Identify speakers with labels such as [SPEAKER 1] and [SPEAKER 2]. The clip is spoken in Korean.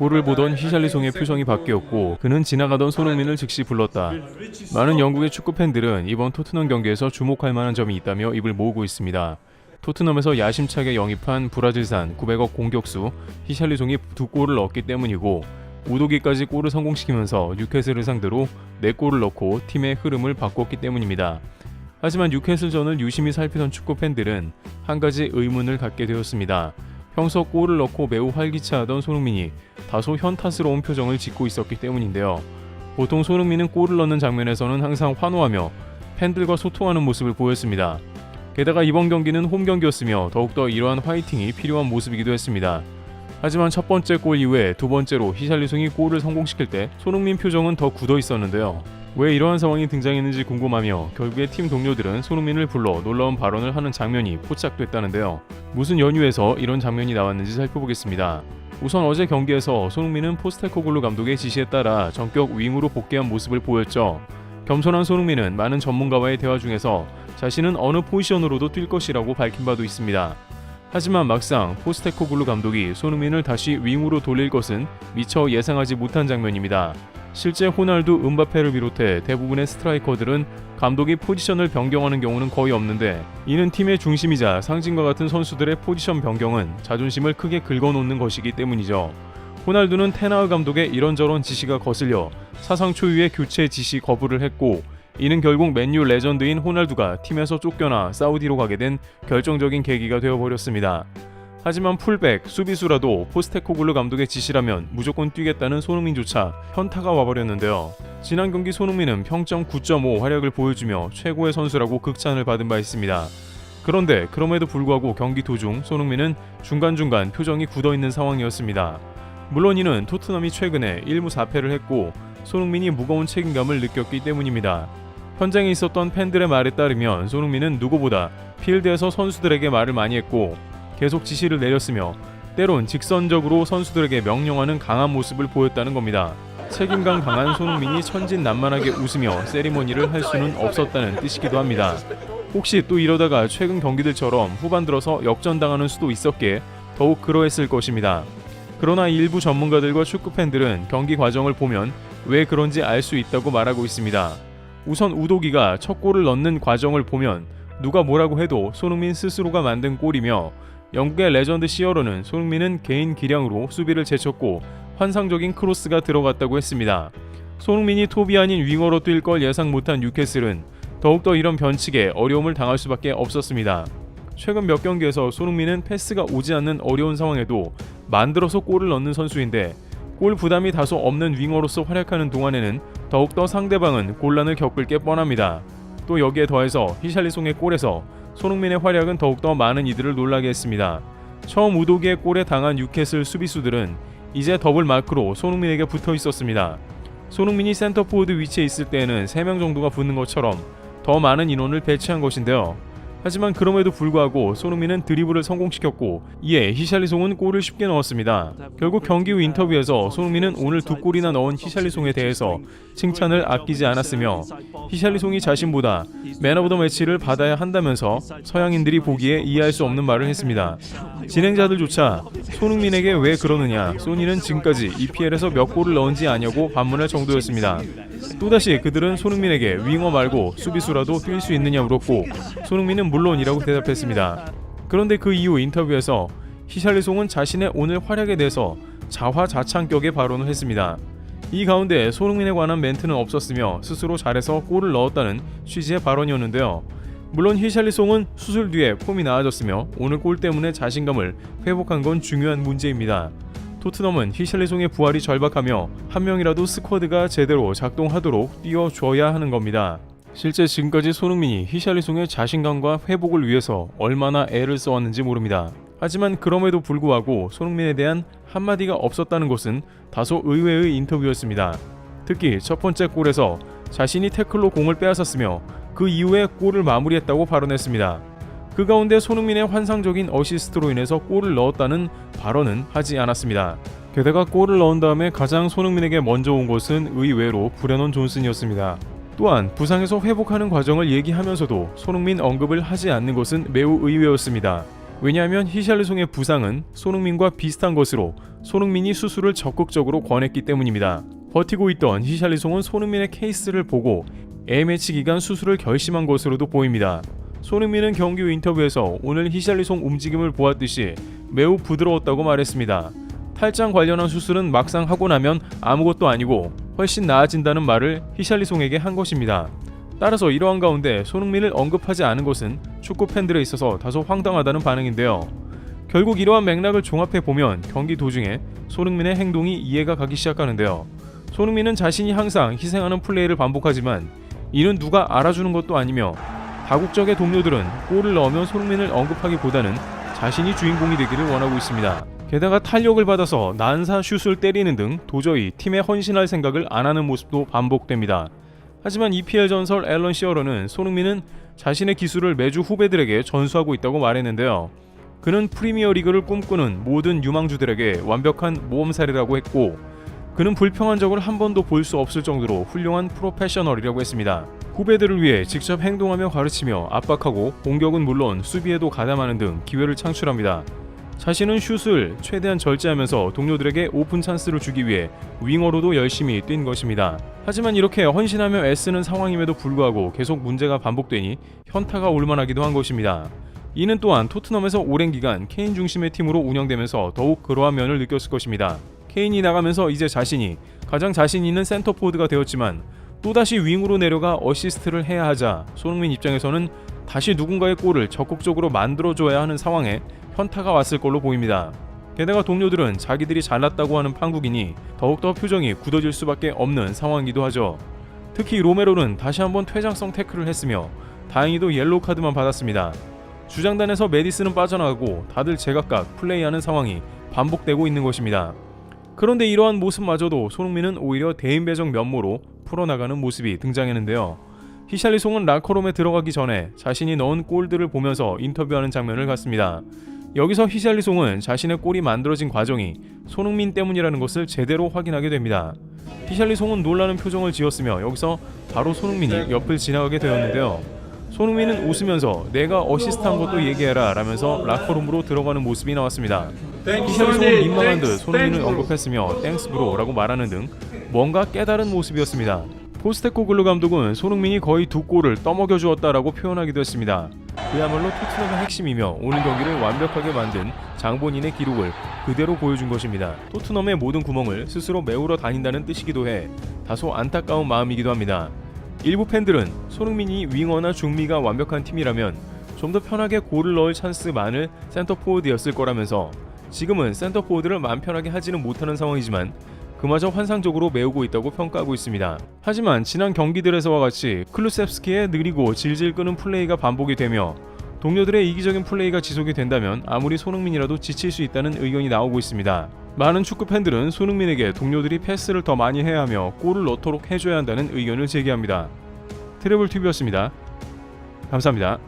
[SPEAKER 1] 골을 보던 히샬리송의 표정이 바뀌었고 그는 지나가던 손흥민을 즉시 불렀다. 많은 영국의 축구 팬들은 이번 토트넘 경기에서 주목할 만한 점이 있다며 입을 모으고 있습니다. 토트넘에서 야심차게 영입한 브라질산 900억 공격수 히샬리송이 두 골을 넣었기 때문이고 우도기까지 골을 성공시키면서 뉴캐슬을 상대로 4골을 넣고 팀의 흐름을 바꿨기 때문입니다. 하지만 뉴캐슬전을 유심히 살피던 축구 팬들은 한 가지 의문을 갖게 되었습니다. 평소 골을 넣고 매우 활기차하던 손흥민이 다소 현타스러운 표정을 짓고 있었기 때문인데요. 보통 손흥민은 골을 넣는 장면에서는 항상 환호하며 팬들과 소통하는 모습을 보였습니다. 게다가 이번 경기는 홈 경기였으며 더욱더 이러한 화이팅이 필요한 모습이기도 했습니다. 하지만 첫 번째 골 이후에 두 번째로 히샬리송이 골을 성공시킬 때 손흥민 표정은 더 굳어 있었는데요. 왜 이러한 상황이 등장했는지 궁금하며 결국에 팀 동료들은 손흥민을 불러 놀라운 발언을 하는 장면이 포착됐다는데요. 무슨 연유에서 이런 장면이 나왔는지 살펴보겠습니다. 우선 어제 경기에서 손흥민은 포스테코글루 감독의 지시에 따라 전격 윙으로 복귀한 모습을 보였죠. 겸손한 손흥민은 많은 전문가와의 대화 중에서 자신은 어느 포지션으로도 뛸 것이라고 밝힌 바도 있습니다. 하지만 막상 포스테코글루 감독이 손흥민을 다시 윙으로 돌릴 것은 미처 예상하지 못한 장면입니다. 실제 호날두, 은바페를 비롯해 대부분의 스트라이커들은 감독이 포지션을 변경하는 경우는 거의 없는데 이는 팀의 중심이자 상징과 같은 선수들의 포지션 변경은 자존심을 크게 긁어놓는 것이기 때문이죠. 호날두는 테나우 감독의 이런저런 지시가 거슬려 사상 초유의 교체 지시 거부를 했고 이는 결국 맨유 레전드인 호날두가 팀에서 쫓겨나 사우디로 가게 된 결정적인 계기가 되어버렸습니다. 하지만 풀백, 수비수라도 포스테코글루 감독의 지시라면 무조건 뛰겠다는 손흥민조차 현타가 와버렸는데요. 지난 경기 손흥민은 평점 9.5 활약을 보여주며 최고의 선수라고 극찬을 받은 바 있습니다. 그런데 그럼에도 불구하고 경기 도중 손흥민은 중간중간 표정이 굳어있는 상황이었습니다. 물론 이는 토트넘이 최근에 1무 4패를 했고 손흥민이 무거운 책임감을 느꼈기 때문입니다. 현장에 있었던 팬들의 말에 따르면 손흥민은 누구보다 필드에서 선수들에게 말을 많이 했고 계속 지시를 내렸으며 때론 직선적으로 선수들에게 명령하는 강한 모습을 보였다는 겁니다. 책임감 강한 손흥민이 천진난만하게 웃으며 세리머니를 할 수는 없었다는 뜻이기도 합니다. 혹시 또 이러다가 최근 경기들처럼 후반 들어서 역전당하는 수도 있었기에 더욱 그러했을 것입니다. 그러나 일부 전문가들과 축구 팬들은 경기 과정을 보면 왜 그런지 알 수 있다고 말하고 있습니다. 우선 우도기가 첫 골을 넣는 과정을 보면 누가 뭐라고 해도 손흥민 스스로가 만든 골이며 영국의 레전드 시어로는 손흥민은 개인 기량으로 수비를 제쳤고 환상적인 크로스가 들어갔다고 했습니다. 손흥민이 톱이 아닌 윙어로 뛸 걸 예상 못한 뉴캐슬은 더욱더 이런 변칙에 어려움을 당할 수밖에 없었습니다. 최근 몇 경기에서 손흥민은 패스가 오지 않는 어려운 상황에도 만들어서 골을 넣는 선수인데 골 부담이 다소 없는 윙어로서 활약하는 동안에는 더욱더 상대방은 곤란을 겪을 게 뻔합니다. 또 여기에 더해서 히샬리송의 골에서 손흥민의 활약은 더욱더 많은 이들을 놀라게 했습니다. 처음 우도기의 골에 당한 뉴캐슬 수비수들은 이제 더블 마크로 손흥민에게 붙어 있었습니다. 손흥민이 센터포워드 위치에 있을 때에는 3명 정도가 붙는 것처럼 더 많은 인원을 배치한 것인데요. 하지만 그럼에도 불구하고 손흥민은 드리블을 성공시켰고 이에 히샬리송은 골을 쉽게 넣었습니다. 결국 경기 후 인터뷰에서 손흥민은 오늘 두 골이나 넣은 히샬리송에 대해서 칭찬을 아끼지 않았으며 히샬리송이 자신보다 맨 오브 더 매치를 받아야 한다면서 서양인들이 보기에 이해할 수 없는 말을 했습니다. 진행자들조차 손흥민에게 왜 그러느냐 소니는 지금까지 EPL에서 몇 골을 넣은지 아냐고 반문할 정도였습니다. 또다시 그들은 손흥민에게 윙어 말고 수비수라도 뛸 수 있느냐 물었고 손흥민은 물론이라고 대답했습니다. 그런데 그 이후 인터뷰에서 히샬리송은 자신의 오늘 활약에 대해서 자화자찬격의 발언을 했습니다. 이 가운데 손흥민에 관한 멘트는 없었으며 스스로 잘해서 골을 넣었다는 취지의 발언이었는데요. 물론 히샬리송은 수술 뒤에 폼이 나아졌으며 오늘 골 때문에 자신감을 회복한 건 중요한 문제입니다. 토트넘은 히샬리송의 부활이 절박하며 한 명이라도 스쿼드가 제대로 작동하도록 띄워줘야 하는 겁니다. 실제 지금까지 손흥민이 히샬리송의 자신감과 회복을 위해서 얼마나 애를 써왔는지 모릅니다. 하지만 그럼에도 불구하고 손흥민에 대한 한마디가 없었다는 것은 다소 의외의 인터뷰였습니다. 특히 첫 번째 골에서 자신이 태클로 공을 빼앗았으며 그 이후에 골을 마무리했다고 발언했습니다. 그 가운데 손흥민의 환상적인 어시스트로 인해서 골을 넣었다는 발언은 하지 않았습니다. 게다가 골을 넣은 다음에 가장 손흥민에게 먼저 온 것은 의외로 브레넌 존슨이었습니다. 또한 부상에서 회복하는 과정을 얘기하면서도 손흥민 언급을 하지 않는 것은 매우 의외였습니다. 왜냐하면 히샬리송의 부상은 손흥민과 비슷한 것으로 손흥민이 수술을 적극적으로 권했기 때문입니다. 버티고 있던 히샬리송은 손흥민의 케이스를 보고 A매치 기간 수술을 결심한 것으로도 보입니다. 손흥민은 경기 후 인터뷰에서 오늘 히샬리송 움직임을 보았듯이 매우 부드러웠다고 말했습니다. 탈장 관련한 수술은 막상 하고 나면 아무것도 아니고 훨씬 나아진다는 말을 히샬리송에게 한 것입니다. 따라서 이러한 가운데 손흥민을 언급하지 않은 것은 축구 팬들에 있어서 다소 황당하다는 반응인데요. 결국 이러한 맥락을 종합해 보면 경기 도중에 손흥민의 행동이 이해가 가기 시작하는데요. 손흥민은 자신이 항상 희생하는 플레이를 반복하지만 이는 누가 알아주는 것도 아니며 다국적의 동료들은 골을 넣으면 손흥민을 언급하기보다는 자신이 주인공이 되기를 원하고 있습니다. 게다가 탄력을 받아서 난사 슛을 때리는 등 도저히 팀에 헌신할 생각을 안 하는 모습도 반복됩니다. 하지만 EPL 전설 앨런 시어러는 손흥민은 자신의 기술을 매주 후배들에게 전수하고 있다고 말했는데요. 그는 프리미어 리그를 꿈꾸는 모든 유망주들에게 완벽한 모험살이라고 했고 그는 불평한 적을 한 번도 볼 수 없을 정도로 훌륭한 프로페셔널이라고 했습니다. 후배들을 위해 직접 행동하며 가르치며 압박하고 공격은 물론 수비에도 가담하는 등 기회를 창출합니다. 자신은 슛을 최대한 절제하면서 동료들에게 오픈 찬스를 주기 위해 윙어로도 열심히 뛴 것입니다. 하지만 이렇게 헌신하며 애쓰는 상황임에도 불구하고 계속 문제가 반복되니 현타가 올만하기도 한 것입니다. 이는 또한 토트넘에서 오랜 기간 케인 중심의 팀으로 운영되면서 더욱 그러한 면을 느꼈을 것입니다. 케인이 나가면서 이제 자신이 가장 자신 있는 센터포드가 되었지만 또다시 윙으로 내려가 어시스트를 해야 하자 손흥민 입장에서는 다시 누군가의 골을 적극적으로 만들어줘야 하는 상황에 현타가 왔을 걸로 보입니다. 게다가 동료들은 자기들이 잘났다고 하는 판국이니 더욱더 표정이 굳어질 수밖에 없는 상황이기도 하죠. 특히 로메로는 다시 한번 퇴장성 태클을 했으며 다행히도 옐로우 카드만 받았습니다. 주장단에서 메디스는 빠져나가고 다들 제각각 플레이하는 상황이 반복되고 있는 것입니다. 그런데 이러한 모습마저도 손흥민은 오히려 대인배적 면모로 풀어나가는 모습이 등장했는데요. 히샬리송은 라커룸에 들어가기 전에 자신이 넣은 골들을 보면서 인터뷰하는 장면을 봤습니다. 여기서 히샬리송은 자신의 골이 만들어진 과정이 손흥민 때문이라는 것을 제대로 확인하게 됩니다. 히샬리송은 놀라는 표정을 지었으며 여기서 바로 손흥민이 옆을 지나가게 되었는데요. 손흥민은 웃으면서 내가 어시스트한 것도 얘기해라 라면서 라커룸으로 들어가는 모습이 나왔습니다. 히샬리송은 민망한 듯 손흥민을 언급했으며 땡스 브로라고 말하는 등 뭔가 깨달은 모습이었습니다. 포스테코글루 감독은 손흥민이 거의 두 골을 떠먹여 주었다라고 표현하기도 했습니다. 그야말로 토트넘의 핵심이며 오늘 경기를 완벽하게 만든 장본인의 기록을 그대로 보여준 것입니다. 토트넘의 모든 구멍을 스스로 메우러 다닌다는 뜻이기도 해 다소 안타까운 마음이기도 합니다. 일부 팬들은 손흥민이 윙어나 중미가 완벽한 팀이라면 좀 더 편하게 골을 넣을 찬스만을 센터포워드였을 거라면서 지금은 센터포워드를 마음 편하게 하지는 못하는 상황이지만 그마저 환상적으로 메우고 있다고 평가하고 있습니다. 하지만 지난 경기들에서와 같이 클루셉스키의 느리고 질질 끄는 플레이가 반복이 되며 동료들의 이기적인 플레이가 지속이 된다면 아무리 손흥민이라도 지칠 수 있다는 의견이 나오고 있습니다. 많은 축구 팬들은 손흥민에게 동료들이 패스를 더 많이 해야 하며 골을 넣도록 해줘야 한다는 의견을 제기합니다. 트래블 튜브였습니다. 감사합니다.